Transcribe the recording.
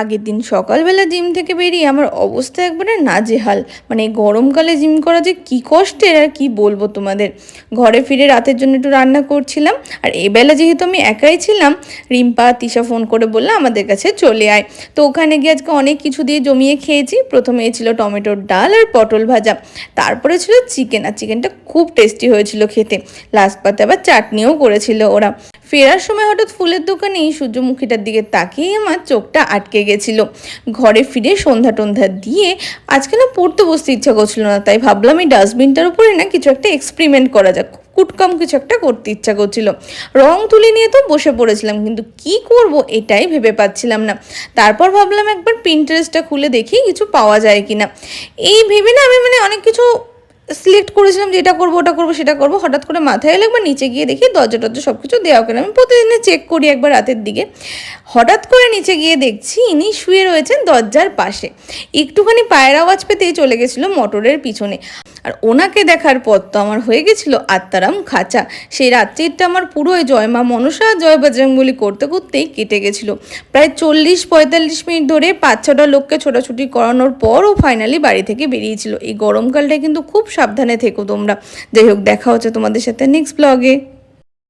আগের দিন সকালবেলা জিম থেকে বেরিয়ে আমার অবস্থা একবারে নাজেহাল। মানে গরমকালে জিম করা যে কী কষ্টের আর কি বলব তোমাদের। ঘরে ফিরে রাতের জন্য একটু রান্না করছিলাম, আর এবেলা যেহেতু আমি একাই ছিলাম, রিম্পা, তিশা ফোন করে বলল আমাদের কাছে চলে আয়। তো ওখানে গিয়ে আজকে অনেক কিছু দিয়ে জমিয়ে খেয়েছি। প্রথমে ছিল টমেটোর ডাল আর পটল ভাজা। তারপরে ছিল চিকেন, আর চিকেনটা খুব টেস্টি হয়েছিল খেতে। লাস্ট পাতে আবার চাটনিও করেছিল ওরা। ফেরার সময় হঠাৎ ফুলের দোকানে সূর্যমুখীটার দিকে তাকিয়ে আমার চোখটা আটকে গেছিল। ঘরে ফিরে সন্ধ্যা টন্ধা দিয়ে আজকে না পড়তে বসতে ইচ্ছা করছিল না, তাই ভাবলাম এই ডাস্টবিনটার উপরে না কিছু একটা এক্সপেরিমেন্ট করা যাক। কুটকাম কিছু একটা করতে ইচ্ছা করছিল। রং তুলি নিয়ে তো বসে পড়েছিলাম, কিন্তু কি করব এটাই ভেবে পাচ্ছিলাম না। তারপর ভাবলাম একবার প্রিন্টারেস্টটা খুলে দেখি কিছু পাওয়া যায় কিনা। এই ভেবে না আমি মানে অনেক কিছু সিলেক্ট করেছিলাম যে এটা করব, ওটা করব, সেটা করব, হঠাৎ করে মাথায় এলো, একবার নিচে গিয়ে দেখি দরজা টরজা সব কিছু দেওয়া কেন আমি প্রতিদিনে চেক করি একবার রাতের দিকে। হঠাৎ করে নিচে গিয়ে দেখছি ইনি শুয়ে রয়েছেন দরজার পাশে। একটুখানি পায়ের আওয়াজ পেতেই চলে গেছিল মোটরের পিছনে। আর ওনাকে দেখার পর তো আমার হয়ে গেছিল আত্মারাম খাঁচা। সেই রাত্রিটা আমার পুরোই জয়মা মনসা জয় বজরঙ্গলি করতে করতেই কেটে গেছিল। প্রায় চল্লিশ পঁয়তাল্লিশ মিনিট ধরে পাঁচ ছটা লোককে ছোটাছুটি করানোর পরও ফাইনালি বাড়ি থেকে বেরিয়েছিল। এই গরমকালটা কিন্তু খুব সাবধানে থেকো তোমরা। যাই হোক, দেখা হচ্ছে তোমাদের সাথে নেক্সট ব্লগে